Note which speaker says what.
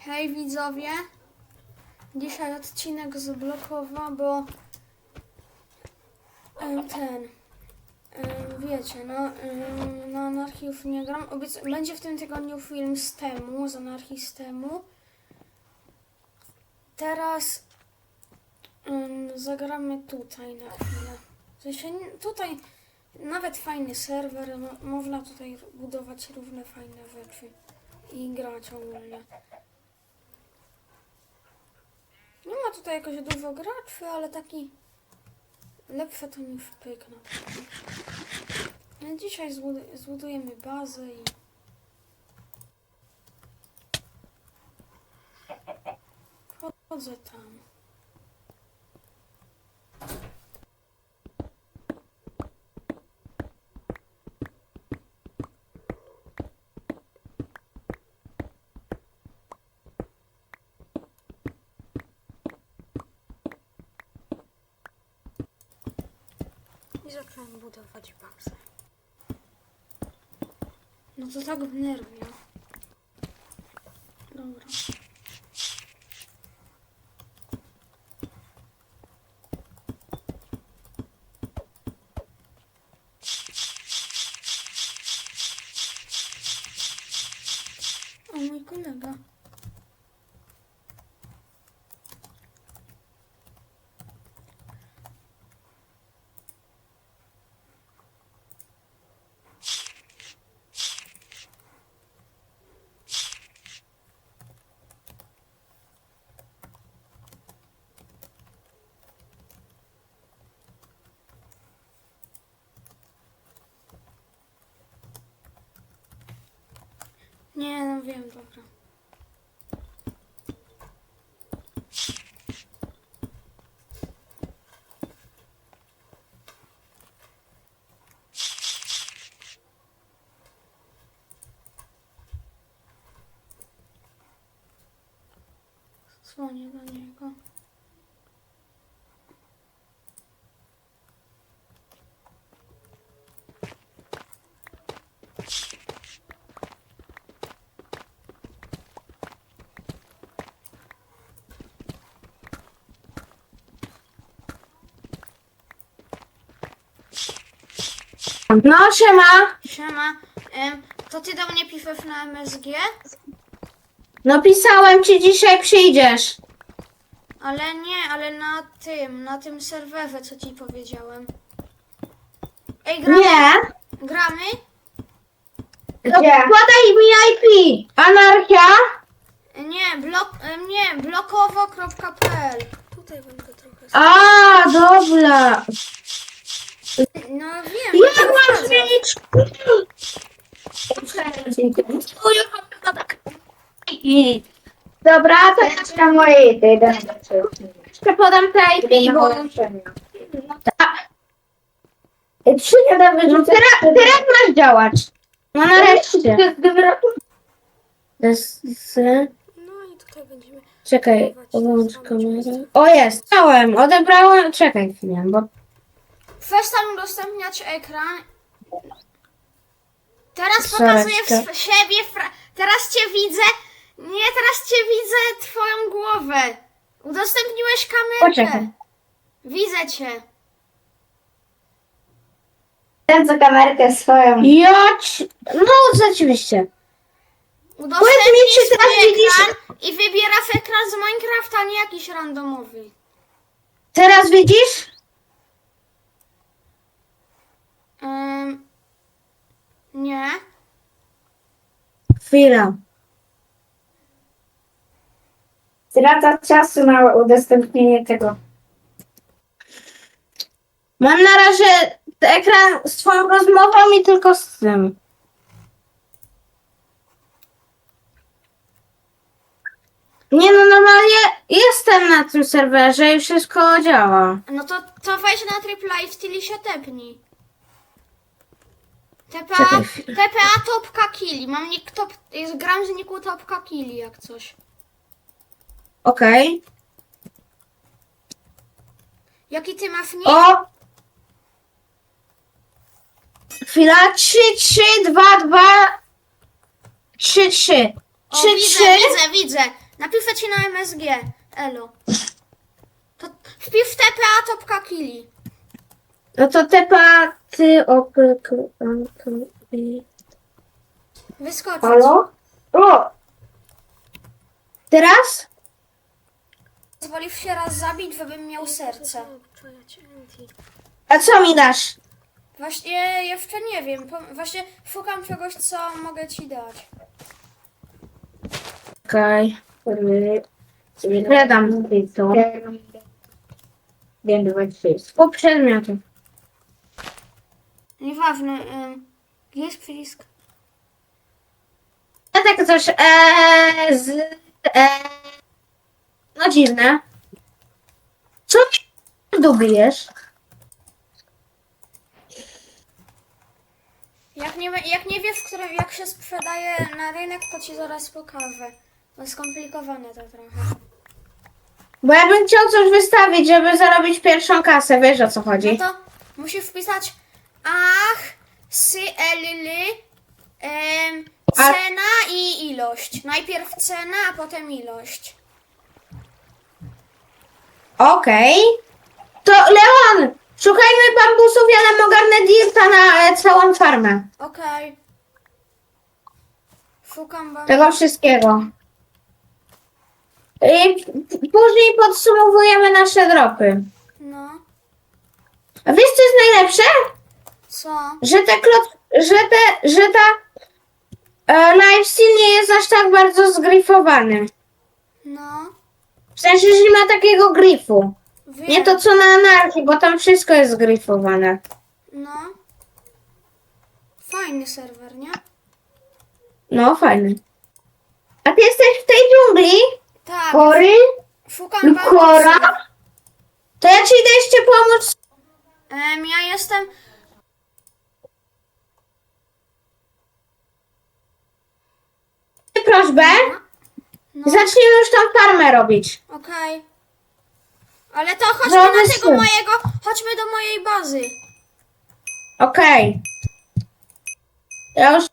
Speaker 1: Hej widzowie. Dzisiaj odcinek z bo ten wiecie, no na anarchii już nie gram. Obiec będzie w tym tygodniu film z temu, z anarchii z temu. Teraz zagramy tutaj na chwilę. W sensie tutaj nawet fajny serwer, no, można tutaj budować różne fajne rzeczy i grać ogólnie. Nie ma tutaj jakoś dużo graczy, ale taki lepszy to niż pyk na przykład. No, Dzisiaj zbudu- zbudujemy bazę i wchodzę tam. I zacząłem budować bazę. No to tak wnerwia. Dobra. Nie, no wiem, dobra. Dzwonię do niego.
Speaker 2: No, siema.
Speaker 1: Siema, em, to ty do mnie piszesz na MSG?
Speaker 2: No pisałem ci dzisiaj przyjdziesz.
Speaker 1: Ale nie, ale na tym, na tym serwerze, co ci powiedziałem. Ej, gramy?
Speaker 2: Nie.
Speaker 1: Gramy?
Speaker 2: To Podaj mi IP. Anarchia.
Speaker 1: Nie, blok, em, nie, blokowo.pl Tutaj będę trochę...
Speaker 2: A, dobra.
Speaker 1: No wiem.
Speaker 2: Jak
Speaker 1: to
Speaker 2: mam
Speaker 1: wchodzę.
Speaker 2: zmienić? Dobra, to ja
Speaker 3: Na mojej tej
Speaker 2: jeszcze podam te IP, bo...
Speaker 3: Trzy nie da wyrzucę.
Speaker 2: Teraz, teraz masz działać. No nareszcie.
Speaker 1: No i tutaj będziemy...
Speaker 2: Czekaj, wyłącz kamerę. O jest, dałem, odebrałem. Czekaj chwilę, bo
Speaker 1: Przestań udostępniać ekran. Teraz pokazuję w siebie, fra- teraz cię widzę. Nie, teraz cię widzę twoją głowę. Udostępniłeś kamerkę.
Speaker 2: Poczekaj.
Speaker 1: Widzę cię.
Speaker 3: Ten co kamerkę swoją.
Speaker 2: Joć. No rzeczywiście.
Speaker 1: Udostępnij
Speaker 2: czy
Speaker 1: swój
Speaker 2: teraz widzisz-
Speaker 1: ekran i wybierasz ekran z Minecrafta, a nie jakiś randomowy.
Speaker 2: Teraz widzisz?
Speaker 1: Ym, nie.
Speaker 2: Chwila.
Speaker 3: Strata czasu na udostępnienie tego.
Speaker 2: Mam na razie ekran z twoją rozmową i tylko z tym. Nie no, normalnie jestem na tym serwerze i wszystko działa.
Speaker 1: No to, to wejdź na AAA w stylu się tepnij. TPA,
Speaker 2: Czekaj.
Speaker 1: TPA topka killi. Mam nick top, jest gram z niku topka killi jak coś.
Speaker 2: Okej.
Speaker 1: Jaki ty masz nick?
Speaker 2: O! Chwila. 3, 3, 2, 2, 3, 3.
Speaker 1: O,
Speaker 2: 3,
Speaker 1: widzę,
Speaker 2: 3.
Speaker 1: widzę, widzę. Napiszę ci na MSG. Elo. To wpisz TPA topka kili.
Speaker 2: No to tepa, ty, okryk,
Speaker 1: Wyskoczyć.
Speaker 3: Halo? O!
Speaker 2: Teraz?
Speaker 1: Pozwolisz się raz zabić, żebym miał serce.
Speaker 2: A co mi dasz?
Speaker 1: Właśnie jeszcze nie wiem. Po- Właśnie szukam czegoś, co mogę ci dać.
Speaker 2: Okej. Ja dam to.
Speaker 3: Wiem, dwa, trzy.
Speaker 2: Po przedmiotu.
Speaker 1: Nieważne. Gdzie jest przycisk?
Speaker 2: Ja tak coś, e, z, e, no dziwne. Co mi dublujesz?
Speaker 1: Jak nie, jak nie wiesz, które, jak się sprzedaje na rynek, to ci zaraz pokażę. To skomplikowane to trochę.
Speaker 2: Bo ja bym chciał coś wystawić, żeby zarobić pierwszą kasę, wiesz o co
Speaker 1: No
Speaker 2: chodzi.
Speaker 1: to musisz wpisać ach, sy, elily, em, cena i ilość. Najpierw cena, a potem ilość.
Speaker 2: Okej. To Leon, szukajmy bambusów, ja nam ogarnę dirta na e, całą farmę.
Speaker 1: Okej. Szukam wam.
Speaker 2: Tego wszystkiego. I p- później podsumowujemy nasze dropy.
Speaker 1: No.
Speaker 2: A wiesz co jest najlepsze?
Speaker 1: Co?
Speaker 2: Że te klot, że te, że ta e, lifesteal nie jest aż tak bardzo zgrifowany.
Speaker 1: No.
Speaker 2: W sensie, że nie ma takiego grifu.
Speaker 1: Wiem.
Speaker 2: Nie to co na anarchii, bo tam wszystko jest zgrifowane.
Speaker 1: No. Fajny serwer, nie?
Speaker 2: No, fajny. A ty jesteś w tej dżungli?
Speaker 1: Tak.
Speaker 2: Kory?
Speaker 1: Szukam
Speaker 2: Kora? To ja ci idę jeszcze pomóc.
Speaker 1: Em, ja jestem.
Speaker 2: Prośbę.
Speaker 1: No.
Speaker 2: Zacznijmy już tam farmę robić.
Speaker 1: Okej. Ale to chodźmy
Speaker 2: No,
Speaker 1: na tego mojego. Chodźmy do mojej bazy.
Speaker 2: Okej. Ja już